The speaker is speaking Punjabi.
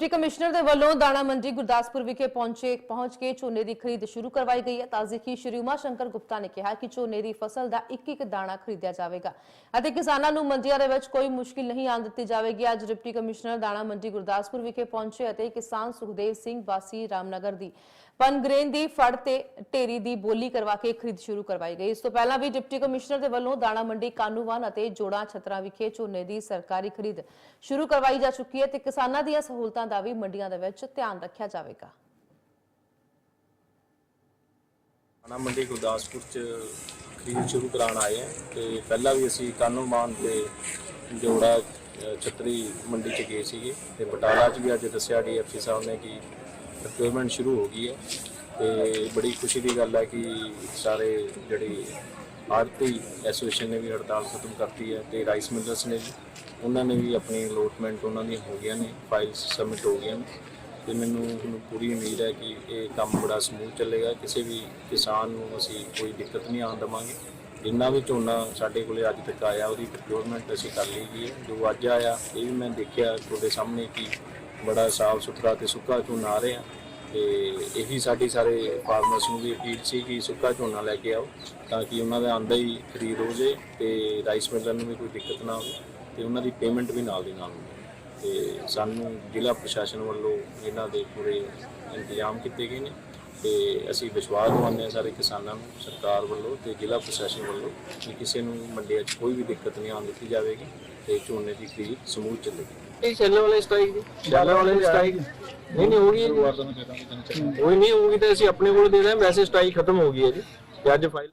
ਡਿਪਟੀ ਕਮਿਸ਼ਨਰ ਦੇ ਵੱਲੋਂ ਦਾਣਾ ਮੰਡੀ ਗੁਰਦਾਸਪੁਰ ਵਿਖੇ ਪਹੁੰਚੇ, ਪਹੁੰਚ ਕੇ ਝੋਨੇ ਦੀ ਖਰੀਦ ਸ਼ੁਰੂ ਕਰਵਾਈ ਗਈ ਹੈ। ਤਾਜ਼ੀ ਸ਼੍ਰੀ ਉਮਾ ਸ਼ੰਕਰ ਗੁਪਤਾ ਨੇ ਕਿਹਾ ਕਿ ਝੋਨੇ ਦੀ ਫਸਲ ਦਾ ਇੱਕ ਇੱਕ ਦਾਣਾ ਖਰੀਦਿਆ ਜਾਵੇਗਾ ਅਤੇ ਕਿਸਾਨਾਂ ਨੂੰ ਮੰਡੀਆਂ ਦੇ ਵਿੱਚ ਕੋਈ ਮੁਸ਼ਕਿਲ ਨਹੀਂ ਆਉਣ ਦਿੱਤੀ ਜਾਵੇਗੀ। ਅੱਜ ਡਿਪਟੀ ਕਮਿਸ਼ਨਰ ਦਾਣਾ ਮੰਡੀ ਗੁਰਦਾਸਪੁਰ ਵਿਖੇ ਪਹੁੰਚੇ ਅਤੇ ਕਿਸਾਨ ਸੁਖਦੇਵ ਸਿੰਘ ਵਾਸੀ ਰਾਮਨਗਰ ਦੀ ਪਨਗ੍ਰੇਨ ਦੀ ਫੜ ਤੇ ਢੇਰੀ ਦੀ ਬੋਲੀ ਕਰਵਾ ਕੇ ਖਰੀਦ ਸ਼ੁਰੂ ਕਰਵਾਈ ਗਈ। ਇਸ ਤੋਂ ਪਹਿਲਾਂ ਵੀ ਡਿਪਟੀ ਕਮਿਸ਼ਨਰ ਦੇ ਵੱਲੋਂ ਦਾਣਾ ਮੰਡੀ ਕਾਨੂੰਵਾਨ ਅਤੇ ਜੋੜਾ ਛਤਰਾ ਵਿਖੇ ਝੋਨੇ ਦੀ ਸਰਕਾਰੀ ਖਰੀਦ ਸ਼ੁਰੂ ਕਰਵਾਈ ਜਾ ਚੁੱਕੀ ਹੈ ਤੇ ਕਿਸਾਨਾਂ ਦੀਆਂ ਸਹੂਲਤਾਂ ਦਾ ਵੀ ਮੰਡੀਆਂ ਦੇ ਵਿੱਚ ਧਿਆਨ ਰੱਖਿਆ ਜਾਵੇਗਾ। ਖਾਣਾ ਮੰਡੀ ਗੁਰਦਾਸਪੁਰ ਚ ਖਰੀਦ ਸ਼ੁਰੂ ਕਰਾਉਣ ਆਏ ਹਾਂ ਤੇ ਪਹਿਲਾਂ ਵੀ ਅਸੀਂ ਕਾਨੂੰਮਾਨ ਤੇ ਜੋੜਾ ਅ, ਛਤਰੀ ਮੰਡੀ ਚ ਗਏ ਸੀਗੇ ਤੇ ਬਟਾਲਾ ਚ ਵੀ ਅੱਜ ਦੱਸਿਆ ਡੀਐਫਸੀ ਸਾਹਿਬ ਨੇ ਕਿ ਪ੍ਰੋਕਿਊਰਮੈਂਟ ਸ਼ੁਰੂ ਹੋ ਗਈ ਹੈ ਤੇ ਬੜੀ ਖੁਸ਼ੀ ਦੀ ਗੱਲ ਹੈ ਕਿ ਸਾਰੇ ਜਿਹੜੀ ਆਰਤੀ ਐਸੋਸੀਏਸ਼ਨ ਨੇ ਵੀ ਹੜਤਾਲ ਖਤਮ ਕਰਤੀ ਹੈ ਤੇ ਰਾਈਸ ਮਿਲਰਸ ਨੇ ਵੀ ਉਹਨਾਂ ਨੇ ਵੀ ਆਪਣੀ ਅਲੋਟਮੈਂਟ ਉਹਨਾਂ ਦੀਆਂ ਹੋ ਗਈਆਂ ਨੇ ਫਾਈਲਸ ਸਬਮਿਟ ਹੋ ਗਈਆਂ ਨੇ ਤੇ ਮੈਨੂੰ ਹੁਣ ਪੂਰੀ ਉਮੀਦ ਹੈ ਕਿ ਇਹ ਕੰਮ ਬੜਾ ਸਮੂਥ ਚੱਲੇਗਾ, ਕਿਸੇ ਵੀ ਕਿਸਾਨ ਨੂੰ ਅਸੀਂ ਕੋਈ ਦਿੱਕਤ ਨਹੀਂ ਆਉਣ ਦੇਵਾਂਗੇ। ਜਿੰਨਾ ਵੀ ਝੋਨਾ ਸਾਡੇ ਕੋਲੇ ਅੱਜ ਤੱਕ ਆਇਆ, ਉਹਦੀ ਪ੍ਰੋਕਿਊਰਮੈਂਟ ਅਸੀਂ ਕਰ ਲਈ ਗਈ ਹੈ। ਜੋ ਅੱਜ ਆਇਆ, ਇਹ ਵੀ ਮੈਂ ਦੇਖਿਆ ਤੁਹਾਡੇ ਸਾਹਮਣੇ ਕਿ ਬੜਾ ਸਾਫ਼ ਸੁਥਰਾ ਤੇ ਸੁੱਕਾ ਝੋਨਾ ਆ ਰਿਹਾ। ਤੇ ਇਹੀ ਸਾਡੀ ਸਾਰੇ ਫਾਰਮਰਸ ਨੂੰ ਵੀ ਅਪੀਲ ਸੀ ਕਿ ਸੁੱਕਾ ਝੋਨਾ ਲੈ ਕੇ ਆਓ ਤਾਂ ਕਿ ਉਹਨਾਂ ਦਾ ਆਂਦਾ ਹੀ ਖਰੀਦ ਹੋ ਜੇ ਤੇ ਰਾਈਸ ਮਿਲਰ ਨੂੰ ਵੀ ਕੋਈ ਦਿੱਕਤ ਨਾ ਹੋਵੇ ਤੇ ਉਹਨਾਂ ਦੀ ਪੇਮੈਂਟ ਵੀ ਨਾਲ ਦੀ ਨਾਲ ਹੋਵੇ। ਤੇ ਸਾਨੂੰ ਜ਼ਿਲ੍ਹਾ ਪ੍ਰਸ਼ਾਸਨ ਵੱਲੋਂ ਇਹਨਾਂ ਦੇ ਪੂਰੇ ਇੰਤਜ਼ਾਮ ਕੀਤੇ ਗਏ ਨੇ ਤੇ ਅਸੀਂ ਵਿਸ਼ਵਾਸ ਦਿਵਾਉਂਦੇ ਹਾਂ ਸਾਰੇ ਕਿਸਾਨਾਂ ਨੂੰ ਸਰਕਾਰ ਵੱਲੋਂ ਤੇ ਜ਼ਿਲ੍ਹਾ ਪ੍ਰਸ਼ਾਸਨ ਵੱਲੋਂ ਕਿ ਕਿਸੇ ਨੂੰ ਮੰਡੀਆਂ 'ਚ ਕੋਈ ਵੀ ਦਿੱਕਤ ਨਹੀਂ ਆਉਣ ਦਿੱਤੀ ਜਾਵੇਗੀ ਤੇ ਝੋਨੇ ਦੀ ਖਰੀਦ ਸਮੂਥ ਚੱਲੇਗੀ। ਇਹ ਚੱਲਣ ਵਾਲੇ ਸਟ੍ਰਾਈਕ ਦੀ। ਚੱਲਣ ਵਾਲੇ ਸਟ੍ਰਾਈਕ ਨਹੀਂ ਨਹੀਂ ਹੋਗੀ ਕੋਈ ਨਹੀਂ ਹੋਗੀ ਤਾਂ ਅਸੀਂ ਆਪਣੇ ਕੋਲ ਦੇ ਹਾਂ ਵੈਸੇ ਸਟ੍ਰਾਈਕ ਖਤਮ ਹੋ ਗਈ ਹੈ ਜੀ। ਤੇ ਅੱਜ ਫਾਈਲ